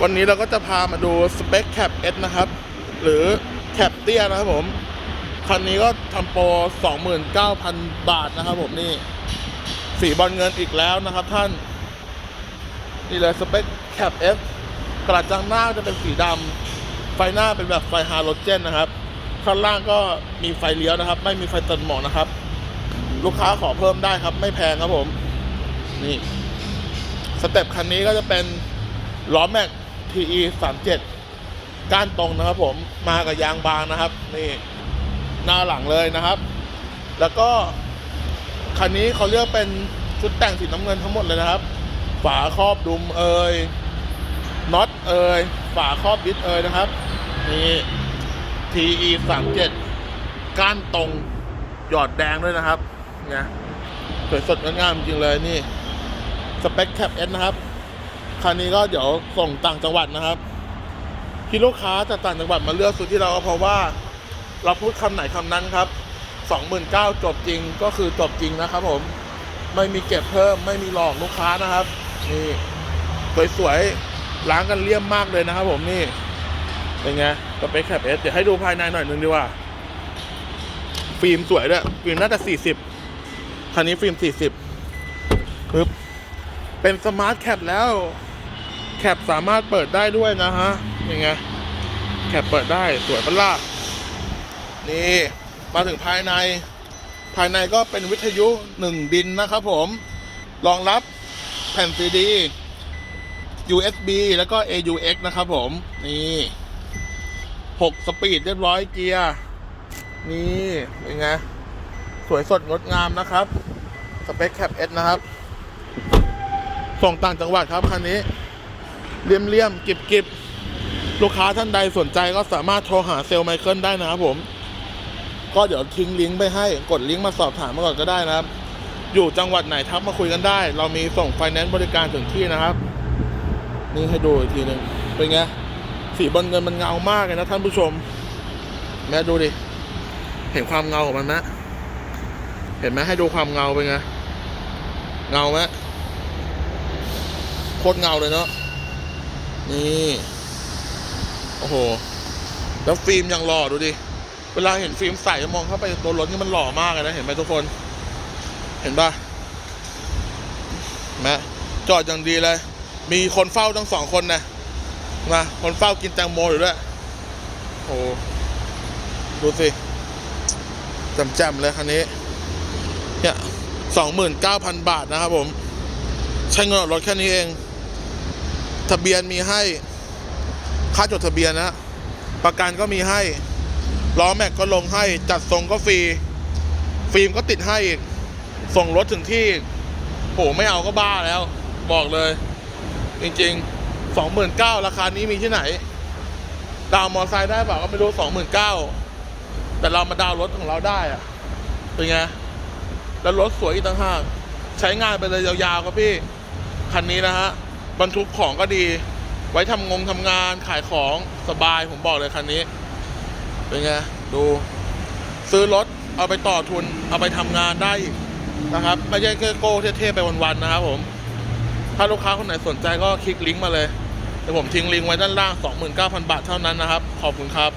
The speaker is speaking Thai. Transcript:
วันนี้เราก็จะพามาดูสเปคแคป S นะครับ หรือแคปเตี้ยนะครับผม คันนี้ก็ทำโปร 29,000 บาทนะครับผมนี่ สีบอลเงินอีกแล้วนะครับท่าน นี่เลยสเปคแคป S กระจังหน้าจะเป็นสีดำไฟหน้าเป็นแบบไฟฮาโลเจนนะครับข้างล่างก็มีไฟเลี้ยวนะครับ ไม่มีไฟตือนหมอกนะครับ ลูกค้าขอเพิ่มได้ครับ ไม่แพงครับผม นี่ สเต็ปคันนี้ก็จะเป็นล้อแม็ก TE 37ก้านตรงนะครับผมมากับยางบางนะครับ นี่หน้าหลังเลยนะครับ แล้วก็คันนี้เขาเรียกเป็นชุดแต่งสีน้ำเงินทั้งหมดเลยนะครับ ฝาครอบดุมเอยน็อตเอยฝาครอบดิสเอยนะครับ นี่ TE 37ก้านตรงหยอดแดงด้วยนะครับเนี่ยสวยสดงดงามจริงเลยนี่สเปคแคปเอนะครับ คันนี้ก็เดี๋ยวส่งต่างจังหวัดนะครับ ที่ลูกค้าจากต่างจังหวัดมาเลือกซื้อที่เราก็เพราะว่า เราพูดคำไหนคำนั้นครับ29,000จบจริงก็คือจบจริงนะครับ ผมไม่มีเก็บเพิ่ม ไม่มีหลอกลูกค้านะครับ นี่สวยๆล้างกันเลี่ยมมากเลยนะครับ ผมนี่เป็นไงสเปคแคปเอสเดี๋ยวให้ดูภายในหน่อยนึงดีกว่า ฟิล์มสวยด้วยฟิล์มน่าจะ40คันนี้ฟิล์ม40ปึ๊บเป็นสมาร์ทแคปแล้ว แคปสามารถเปิดได้ด้วยนะฮะยังไงแคปเปิดได้สวยปะล่ะนี่มาถึงภายใน ภายในก็เป็นวิทยุหนึ่งดินนะครับผมรองรับแผ่นซีดี USB แล้วก็ AUX นะครับผม นี่6สปีดเรียบร้อยเกียร์ นี่เป็นไง สวยสดงดงามนะครับ สเปคแคป S นะครับ ส่งต่างจังหวัดครับคันนี้ เลี่ยมเลี่ยมกิบกิบลูกค้าท่านใดสนใจก็สามารถโทรหาเซลล์ไมเคิลได้นะครับผม ก็เดี๋ยวทิ้งลิงก์ไปให้กดลิงก์มาสอบถามมาก่อนก็ได้นะครับ อยู่จังหวัดไหนทักมาคุยกันได้ เรามีส่งไฟแนนซ์บริการถึงที่นะครับ นี่ให้ดูอีกทีหนึ่งเป็นไงสีบอลเงินมันเงามากเลยนะท่านผู้ชม แม่ดูดิ เห็นความเงาของมันไหมเห็นไหมให้ดูความเงาเป็นไง เงาไหมโคตรเงาเลยเนาะ นี่ โอ้โห แล้วฟิล์มยังหล่อดูดิ เวลาเห็นฟิล์มใสมองเข้าไปตัวรถนี่มันหล่อมากเลยนะ เห็นไหมทุกคน เห็นปะแม่จอดอย่างดีเลย มีคนเฝ้าทั้งสองคนนะมาคนเฝ้ากินแตงโมอยู่ด้วย โอ้ดูสิจำๆเลยคันนี้ เนี่ยสองหมื่นเก้าพันบาทนะครับผม ใช้เงินออกรถแค่นี้เอง ทะเบียนมีให้ค่าจดทะเบียนนะ ประกันก็มีให้ล้อแม็กก็ลงให้จัดทรงก็ฟรี ฟิล์มก็ติดให้อีกส่งรถถึงที่อีกโหไม่เอาก็บ้าแล้ว บอกเลย จริงๆสองหมื่นเก้าราคานี้มีที่ไหน ดาวมอไซค์ได้เปล่าก็ไม่รู้สองหมื่นเก้าแต่เรามาดาวรถของเราได้อะเป็นไง แล้วรถสวยอีกต่างหาก ใช้งานไปเลยยาวๆครับพี่ คันนี้นะฮะ บรรทุกของก็ดี ไว้ทำงงทำงานขายของสบายผมบอกเลยคันนี้ เป็นไง ดู ซื้อรถเอาไปต่อทุน เอาไปทำงานได้อีกนะครับ ไม่ใช่แค่โก้เท่ๆไปวันๆนะครับผม ถ้าลูกค้าคนไหนสนใจก็คลิกลิงก์มาเลยเดี๋ยวผมทิ้งลิงก์ไว้ด้านล่าง 29,000 บาทเท่านั้นนะครับ ขอบคุณครับ